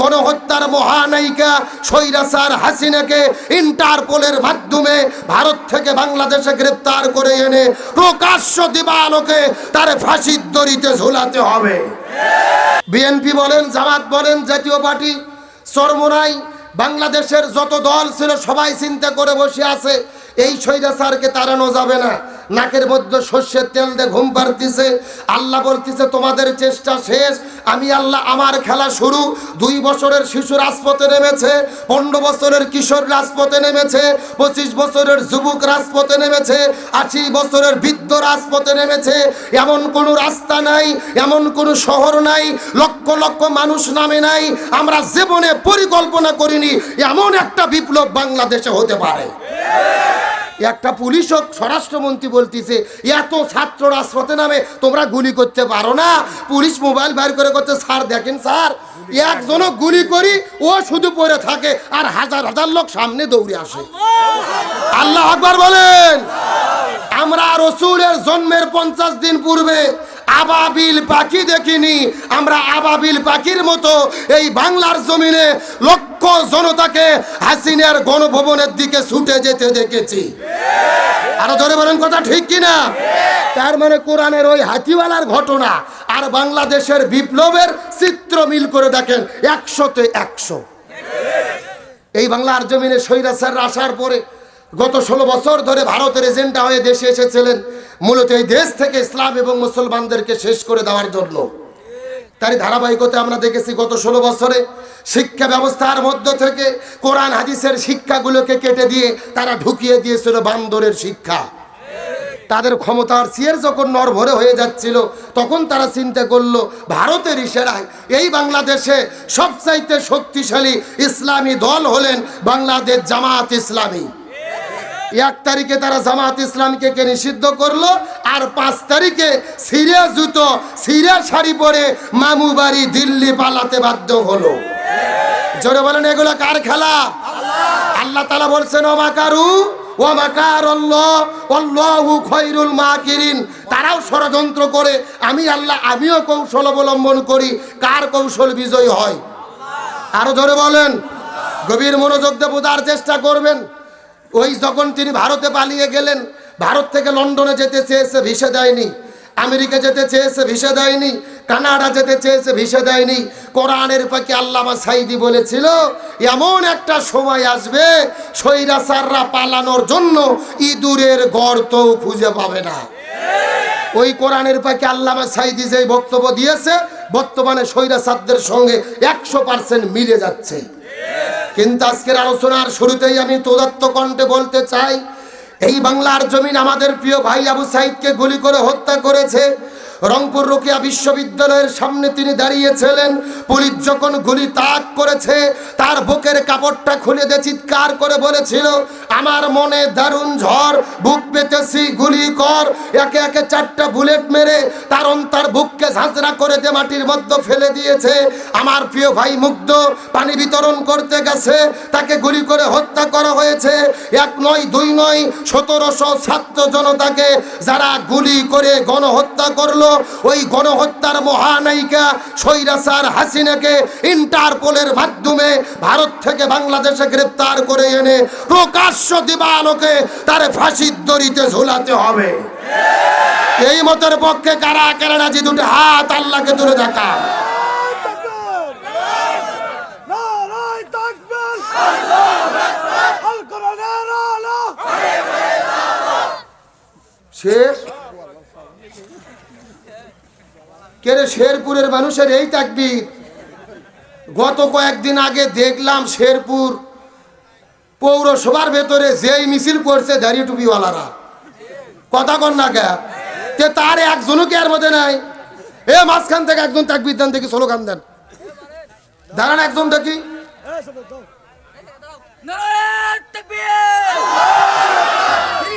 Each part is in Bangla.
গণহত্যার মহানায়িকা সৈরাসার হাসিনাকে ইন্টারপোলের মাধ্যমে ভারত থেকে বাংলাদেশে গ্রেপ্তার করে এনে প্রকাশ্য দিবালোকে তার ফাঁসির দড়িতে ঝোলাতে হবে। বিএনপি বলেন, জামাত বলেন, জাতীয় পার্টি চরমোনাই বাংলাদেশের যত দল ছিল সবাই চিন্তা করে বসে আছে, এই স্বৈরাচারকে তাড়ানো যাবে না। নাকের মধ্যে সর্ষের তেল দিয়ে ঘুম পাড়তিছে। আল্লাহ বলতিছে, তোমাদের চেষ্টা শেষ। আমি আল্লাহ আমার খেলা শুরু। দুই বছরের শিশু রাজপথে নেমেছে, পনেরো বছরের কিশোর রাজপথে নেমেছে, পঁচিশ বছরের যুবক রাজপথে নেমেছে, আশি বছরের বৃদ্ধ রাজপথে নেমেছে। এমন কোনো রাস্তা নাই, এমন কোনো শহর নাই, লক্ষ লক্ষ মানুষ নামে নাই। আমরা জীবনে পরিকল্পনা করিনি, এমন একটা বিপ্লব বাংলাদেশে হতে পারে। একটা পুলিশ হোক, স্বরাষ্ট্রমন্ত্রী বলতেছে, এত ছাত্র রাজপথে নামে তোমরা গুলি করতে পারো না। পুলিশ মোবাইল বাইর করে করতে স্যার, দেখেন, স্যার, একজনও গুলি করি, ও শুধু পড়ে থাকে আর হাজার হাজার লোক সামনে দৌড়ে আসে। আল্লাহ আকবার বলেন, আমরা রসুলের জন্মের পঞ্চাশ দিন পূর্বে আবাবিল পাখি দেখিনি। আমরা আবাবিল পাখির মতো এই বাংলার জমিনে লক্ষ জনতাকে হাসিনার গণভবনের দিকে ছুটে যেতে দেখেছি। আরও ধরে বলেন কথা ঠিক কিনা? তার মানে কোরআনের ওই হাতিওয়ালার ঘটনা আর বাংলাদেশের বিপ্লবের চিত্র মিল করে দেখেন একশোতে একশো। এই বাংলার জমিনে স্বৈরাচার আসার পরে গত ষোলো বছর ধরে ভারতের এজেন্ডা হয়ে দেশে এসেছিলেন মূলত এই দেশ থেকে ইসলাম এবং মুসলমানদেরকে শেষ করে দেওয়ার জন্য। তারই ধারাবাহিকতা আমরা দেখেছি গত ষোলো বছরে শিক্ষা ব্যবস্থার মধ্য থেকে কোরআন, হাদিসের শিক্ষাগুলোকে কেটে দিয়ে তারা ঢুকিয়ে দিয়েছিল বান্দরের শিক্ষা। তাদের ক্ষমতার সিয়ের যখন নরভরে হয়ে যাচ্ছিল, তখন তারা চিন্তা করল, ভারতের ইশারায় এই বাংলাদেশে সবচাইতে শক্তিশালী ইসলামী দল হলেন বাংলাদেশ জামাত ইসলামী। এক তারিখে তারা জামাত ইসলামকে কে নিষিদ্ধ করল, আর পাঁচ তারিখে সিরিয়া জুতো, সিরিয়া শাড়ি পরে মামু বাড়ি দিল্লি পালাতে বাধ্য হলো। জোরে বলেন, এগুলো কার খেলা? আল্লাহ তালা বলছেন আল্লাহ আল্লাহু খৈরুল মাকিরিন। তারাও ষড়যন্ত্র করে, আমি আল্লাহ, আমিও কৌশল অবলম্বন করি, কার কৌশল বিজয় হয়? আরও ধরে বলেন, গভীর মনোযোগ দিয়ে চেষ্টা করবেন। ওই যখন তিনি ভারতে পালিয়ে গেলেন, ভারত থেকে লন্ডনে যেতে চেয়েছে ভিসা দেয়নি, আমেরিকা যেতে চেয়েছে ভিসা দেয়নি, কানাডা যেতে চেয়েছে ভিসা দেয়নি, কোরআনের পাখি আল্লামা সাইদি বলেছিল, এমন একটা সময় আসবে সৈরাচাররা পালানোর জন্য ইঁদুরের গর্ত খুঁজে পাবে না। ওই কোরআনের পাখি আল্লামা সাইদি যে বক্তব্য দিয়েছে, বর্তমানে স্বৈরাচারদের সঙ্গে একশো পার্সেন্ট মিলে যাচ্ছে। কিন্তু আজকের আলোচনার শুরুতেই আমি তোদাত্ত কণ্ঠে বলতে চাই, এই বাংলার জমিন আমাদের প্রিয় ভাই আবু সাইদকে গুলি করে হত্যা করেছে। রংপুর রোকিয়া বিশ্ববিদ্যালয়ের সামনে তিনি দাঁড়িয়েছিলেন। পুলিশ যখন গুলি তাক করেছে, তার বুকের কাপড়টা খুলে দিয়ে চিৎকার করে বলেছিল, আমার মনে দারুণ ঝড়, বুক পেতেছি, গুলি কর। একে একে চারটা বুলেট মেরে তার বুককে ঝাঁঝরা করে দিয়ে মাটির মধ্যে ফেলে দিয়েছে। আমার প্রিয় ভাই মুগ্ধ, পানি বিতরণ করতে গেছে, তাকে গুলি করে হত্যা করা হয়েছে। এক নয়, দুই নয়, সতেরোশো ছাত্র জনতাকে যারা গুলি করে গণহত্যা করল ওই গণহত্যার মহানায়িকা সৈরাসার হাসিনাকে ইন্টারপোলের মাধ্যমে ভারত থেকে বাংলাদেশে গ্রেপ্তার করে এনে প্রকাশ্য দিবালোকে তার ফাঁসির দড়িতে ঝোলাতে হবে। এই মতের পক্ষে কারা কারা রাজি দুটো হাত আল্লাহকে তুলে দেখা শেষ কেরে শেরপুরের মানুষের এই তাকবীর? গত কয়েকদিন আগে দেখলাম শেরপুর পৌরসভার ভেতরে যেই মিছিল করছে দাঁড়িয়ে টুপিওয়ালারা। কথা কন না কে? তে তার একজনও কি এর মধ্যে নাই? এ মাঝখান থেকে একজন তাকবীর দেন দেখি স্লোগান দেন। দাঁড়ান একজন দেখি।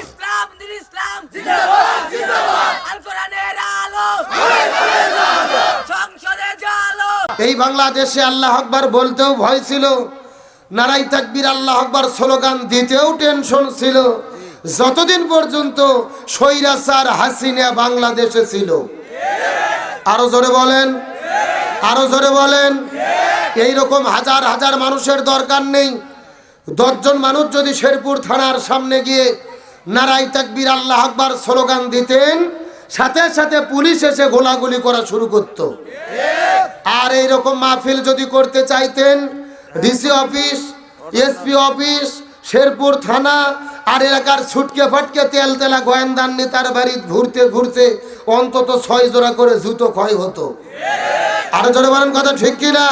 ইসলাম ইসলাম জিন্দাবাদ জিন্দাবাদ আল কোরআনের আলো সংসদে জালো এই বাংলাদেশে আল্লাহ আকবার বলতেও ভয় ছিল। নারাই তাকবির আল্লাহ আকবার স্লোগান দিতেও টেনশন ছিল। যতদিন পর্যন্ত সৈরাসার হাসিনা বাংলাদেশে ছিল। আরও জোরে বলেন, আরও জোরে বলেন। এই রকম হাজার হাজার মানুষের দরকার নেই। দশজন মানুষ যদি শেরপুর থানার সামনে গিয়ে নারাই তাকবীর আল্লাহ আকবার স্লোগান দিতেন সাথে সাথে পুলিশ এসে গোলাগুলি করা শুরু করত। আর এই রকম মাহফিল যদি করতে চাইতেন, DC office, SP office, Sherpur থানা, আর এলাকার ছুটকে ফাটকে তেল তেলা গোয়েন্দার নেতার বাড়ি ঘুরতে ঘুরতে অন্তত ছয় জোড়া করে জুতো ক্ষয় হতো। আরও জোরে বলেন কথা ঠিক কিনা?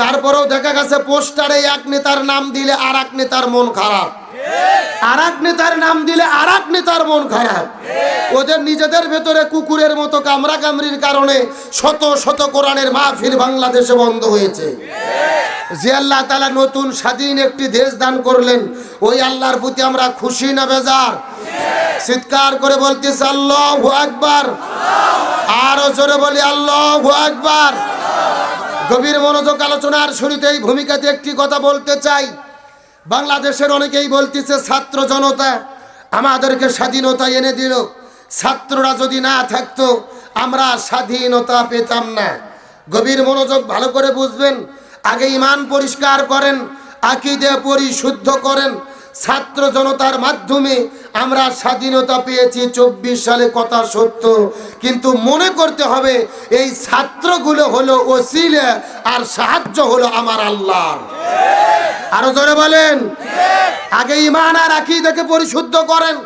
তারপরেও দেখা গেছে পোস্টারে এক নেতার নাম দিলে আর এক নেতার মন খারাপ। আর এক নেতার নাম দিলে আর এক নেতার মন খারাপ। ওদের নিজেদের ভেতরে কুকুরের মতো কামরা কামড়ির কারণে শত শত কোরআনের মাহফিল বাংলাদেশে বন্ধ হয়েছে। যে আল্লাহ তালা নতুন স্বাধীন একটি দেশ দান করলেন, ওই আল্লাহর প্রতি আমরা খুশি না বেজার? চিৎকার করে বলতেছে, আল্লাহ একবার আরও জোরে বলি, আল্লাহ একবার গভীর মনোযোগ আলোচনার শুরুতে এই ভূমিকাতে একটি কথা বলতে চাই। বাংলাদেশের অনেকেই বলতেছে, ছাত্র জনতা, আমাদেরকে স্বাধীনতা এনে দিল। ছাত্ররা যদি না থাকতো, আমরা স্বাধীনতা পেতাম না। গভীর মনোযোগ ভালো করে বুঝবেন, আগে ইমান পরিষ্কার করেন, আকিদে পরিশুদ্ধ করেন। ছাত্র জনতার মাধ্যমে আমরা স্বাধীনতা পেয়েছি, চব্বিশ সালে কথা সত্য। কিন্তু মনে করতে হবে, এই ছাত্রগুলো হলো ওসিলে আর সাহায্য হলো আমার আল্লাহ আরও জোরে বলেন। আগে ইমান আর আকিদাকে পরিশুদ্ধ করেন।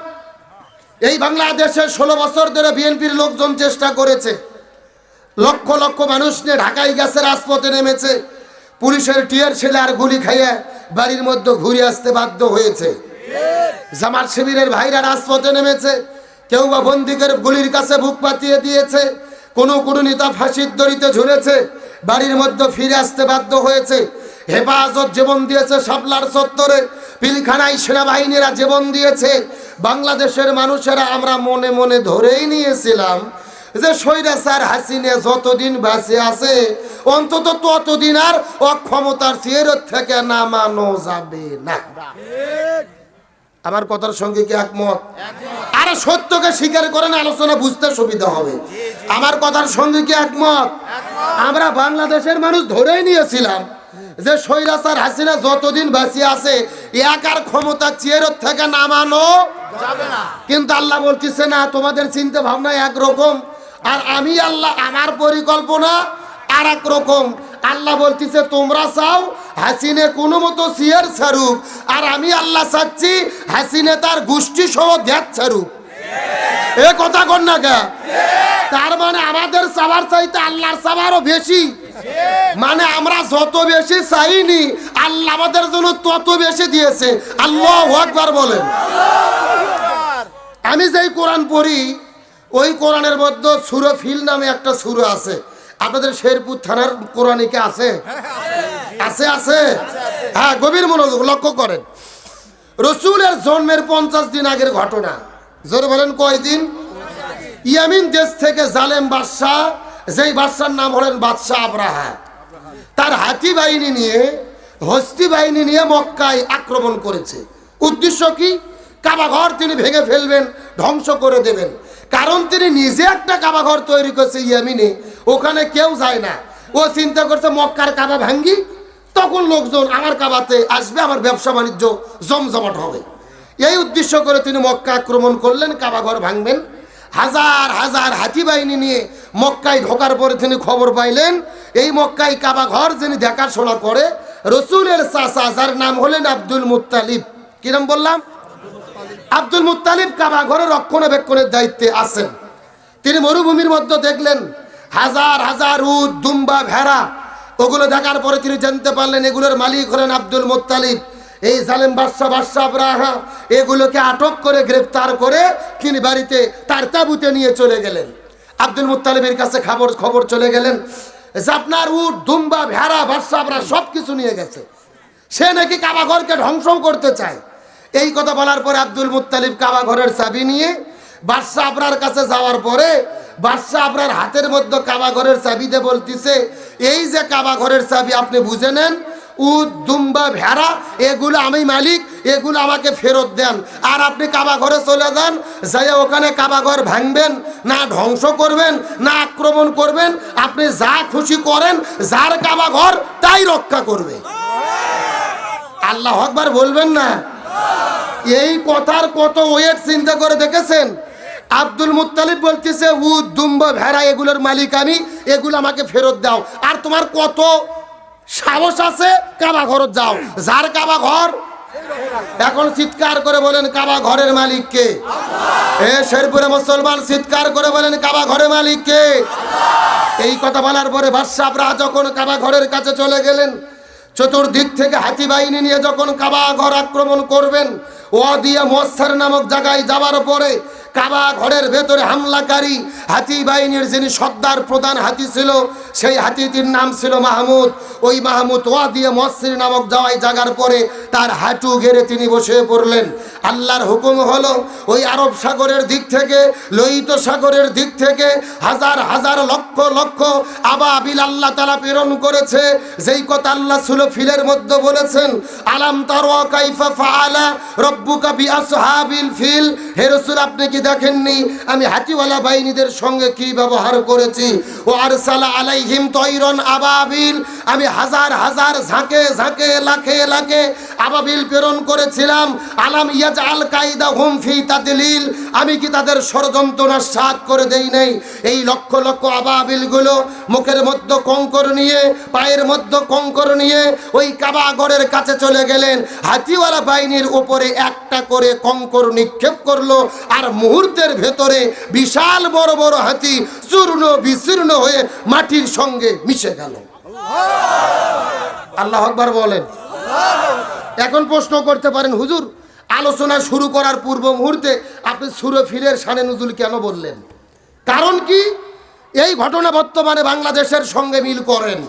এই বাংলাদেশে ষোলো বছর ধরে বিএনপির লোকজন চেষ্টা করেছে। লক্ষ লক্ষ মানুষ নিয়ে ঢাকায় গেছে, রাজপথে নেমেছে। পুলিশের টিয়ার ছেলে আর গুলি খাইয়ে বাড়ির মধ্যে ঘুরে আসতে বাধ্য হয়েছে। জামাত শিবিরের ভাইরা রাজপথে নেমেছে। কেউ বা বন্দীকের গুলির কাছে বুক পাতিয়ে দিয়েছে। কোনো কোনো নেতা ফাঁসির দড়িতে ঝুলেছে। বাড়ির মধ্যে ফিরে আসতে বাধ্য হয়েছে। হেফাজত জীবন দিয়েছে শাপলার চত্বরে। পিলখানায় সেনাবাহিনীরা জীবন দিয়েছে। বাংলাদেশের মানুষেরা আমরা মনে মনে ধরেই নিয়েছিলাম যে স্বৈরাচার হাসিনে যতদিন বাঁচে আছে অন্তত ততদিন আর অক্ষমতার চেয়ার থেকে নামানো যাবে না। আমার কথার সঙ্গে কি একমত? আরে সত্যকে স্বীকার করেন আলোচনা বুঝতে সুবিধা হবে। আমার কথার সঙ্গে কি একমত। আমরা বাংলাদেশের মানুষ ধরেই নিয়েছিলাম। যে স্বৈরাচার হাসিনা যতদিন বাঁচিয়ে আছে একার ক্ষমতা চেয়ার থেকে নামানো কিন্তু আল্লাহ বলতেছে, না, তোমাদের চিন্তা ভাবনা একরকম। আর আমি আল্লাহ, আমার পরিকল্পনা আর এক রকম। আল্লাহ বলতেছে, তোমরা চাও হাসিনে কোনো মতো সিয়ার ছাড়ুক, আর আমি আল্লাহ চাচ্ছি হাসিনে তার গোষ্ঠী সহ দেখ ছাড়ুক। এ কথা কর না কে? তার মানে আমাদের চাবার চাইতে আল্লাহর চাবারও বেশি। মানে আমরা যত বেশি চাইনি, আল্লাহ আমাদের জন্য তত বেশি দিয়েছে। আল্লাহ একবার বলেন। আমি যেই কোরআন পড়ি, ওই কোরআনের মধ্যে সুরো ফিল নামে একটা সুরো আছে। আপনাদের শেরপুর থানার কোরআনিকে আছে? আছে আছে? হ্যাঁ গভীর মনোযোগ লক্ষ্য করেন। রসুলের জন্মের পঞ্চাশ দিন আগের ঘটনা। জোরে বলেন কয়দিন? ইয়ামিন দেশ থেকে জালেম বাদশাহ যেই বাদশার নাম হলেন বাদশাহ আবরাহা তার হাতি বাহিনী নিয়ে, হস্তি বাহিনী নিয়ে মক্কায় আক্রমণ করেছে। উদ্দেশ্য কি? কাবাঘর তিনি ভেঙে ফেলবেন, ধ্বংস করে দেবেন। কারণ তিনি নিজে একটা কাবাঘর তৈরি করছে ইয়ামিনে, ওখানে কেউ যায় না। ও চিন্তা করছে, মক্কার কাবা ভাঙ্গি? তখন লোকজন আমার কাবাতে আসবে, আমার ব্যবসা বাণিজ্য জমজমাট হবে। এই উদ্দেশ্য করে তিনি মক্কা আক্রমণ করলেন, কাবাঘর ভাঙবেন। হাজার হাজার হাতি বাহিনী নিয়ে মক্কায় ঢোকার পরে তিনি খবর পাইলেন, এই মক্কায় কাবা ঘর যিনি দেখাশোনা করে, রসুলের চাচা, যার নাম হলেন আব্দুল মুত্তালিব। কি নাম বললাম? আব্দুল মুত্তালিব কাবা ঘরের রক্ষণাবেক্ষণের দায়িত্বে আছেন। তিনি মরুভূমির মধ্যে দেখলেন, হাজার হাজার উট, দুম্বা, ভেড়া, ওগুলো দেখার পরে তিনি জানতে পারলেন, এগুলোর মালিক হলেন আব্দুল মুত্তালিব। এই জালেম বাদশাহ বাদশাহ আবরাহা এগুলোকে আটক করে গ্রেফতার করে তিনি বাড়িতে তার তাবুতে নিয়ে চলে গেলেন। আব্দুল মুত্তালিবের কাছে খবর খবর চলে গেলেন যে আপনার উট, দুম্বা, ভেড়া বাদশাহ আবরা সব কিছু নিয়ে গেছে। সে নাকি কাবাঘরকে ধ্বংস করতে চায়। এই কথা বলার পরে আব্দুল মুত্তালিব কাবা ঘরের চাবি নিয়ে বাদশাহ আপনার কাছে যাওয়ার পরে বাদশাহ আপনার হাতের মধ্যে কাবা ঘরের চাবিতে বলতিছে, এই যে কাবা ঘরের চাবি, আপনি বুঝে নেন উদ দুম্বা ভেড়া এগুলো আমি মালিক, এগুলো আমাকে ফেরত দেন। আর আপনি কাবা ঘরে চলে যান যাই ওখানে কাবা ঘর ভাঙবেন, না ধ্বংস করবেন, না আক্রমণ করবেন, আপনি যা খুশি করেন, যার কাবা ঘর তাই রক্ষা করবে। আল্লাহ আকবার বলবেন না? এই কথার কত ওয়েট চিন্তা করে দেখেছেন? আব্দুল মুত্তালিব বলতেছে, উদ দুম্বা ভেড়া এগুলোর মালিক আমি, এগুলো আমাকে ফেরত দাও। আর তোমার কত সাহস আছে কাবা ঘর যাও। যার কাবা ঘর এখন চিৎকার করে বলেন কাবা ঘরের মালিক কে? এ শেরপুরে মুসলমান চিৎকার করে বলেন কাবা ঘরের মালিক কে? এই কথা বলার পরে বাদশাহরা যখন কাবা ঘরের কাছে চলে গেলেন, চতুর্দিক থেকে হাতি বাহিনী নিয়ে যখন কাবা ঘর আক্রমণ করবেন ও দিয়ে মোসার নামক জায়গায় যাওয়ার পরে কাবা ঘরের ভেতরে হামলাকারী হাতি বাহিনীর যিনি সর্দার প্রধান হাতি ছিল, সেই হাতিটির নাম ছিল মাহমুদ। ওই মাহমুদ ওয়া দিয়ে মসির নামক যাওয়ায় জাগার পরে তার হাঁটু ঘেরে তিনি বসে পড়লেন। আল্লাহর হুকুম হলো, ওই আরব সাগরের দিক থেকে, লোহিত সাগরের দিক থেকে হাজার হাজার লক্ষ লক্ষ আবাবিল আল্লাহ তালা প্রেরণ করেছে। যেই কথা আল্লাহ ছিল ফিলের মধ্যে বলেছেন, আলাম তার ফিল? হে আপনি কি দেখেননি। আমি হাতিওয়ালা বাহিনীদের সঙ্গে কি ব্যবহার করেছি? ও আর আরসালা আলাইহিম তৈরন আবাবিল। আমি হাজার হাজার ঝাঁকে ঝাঁকে লাখে লাখে আবাবিল প্রেরণ করেছিলাম। আলাম ইয়াজ আল কায়দা হুম ফি তাদলিল। আমি কি তাদের ষড়যন্ত্র সাত করে দেই নাই? এই লক্ষ লক্ষ আবাবিলগুলো মুখের মধ্যে কঙ্কর নিয়ে, পায়ের মধ্যে কঙ্কর নিয়ে ওই কাবাগরের কাছে চলে গেলেন। হাতিওয়ালা বাহিনীর উপরে একটা করে কঙ্কর নিক্ষেপ করল, আর মুহূর্তের ভেতরে বিশাল বড় বড় হাতি চূর্ণ বিচূর্ণ হয়ে মাটির সঙ্গে মিশে গেল। আল্লাহ আকবার বলেন। এখন প্রশ্ন করতে পারেন, হুজুর, আলোচনা শুরু করার পূর্ব মুহূর্তে আপনি সুরে ফিরের সানে নজুল কেন বললেন? কারণ কি? এই ঘটনা বর্তমানে বাংলাদেশের সঙ্গে মিল করেন।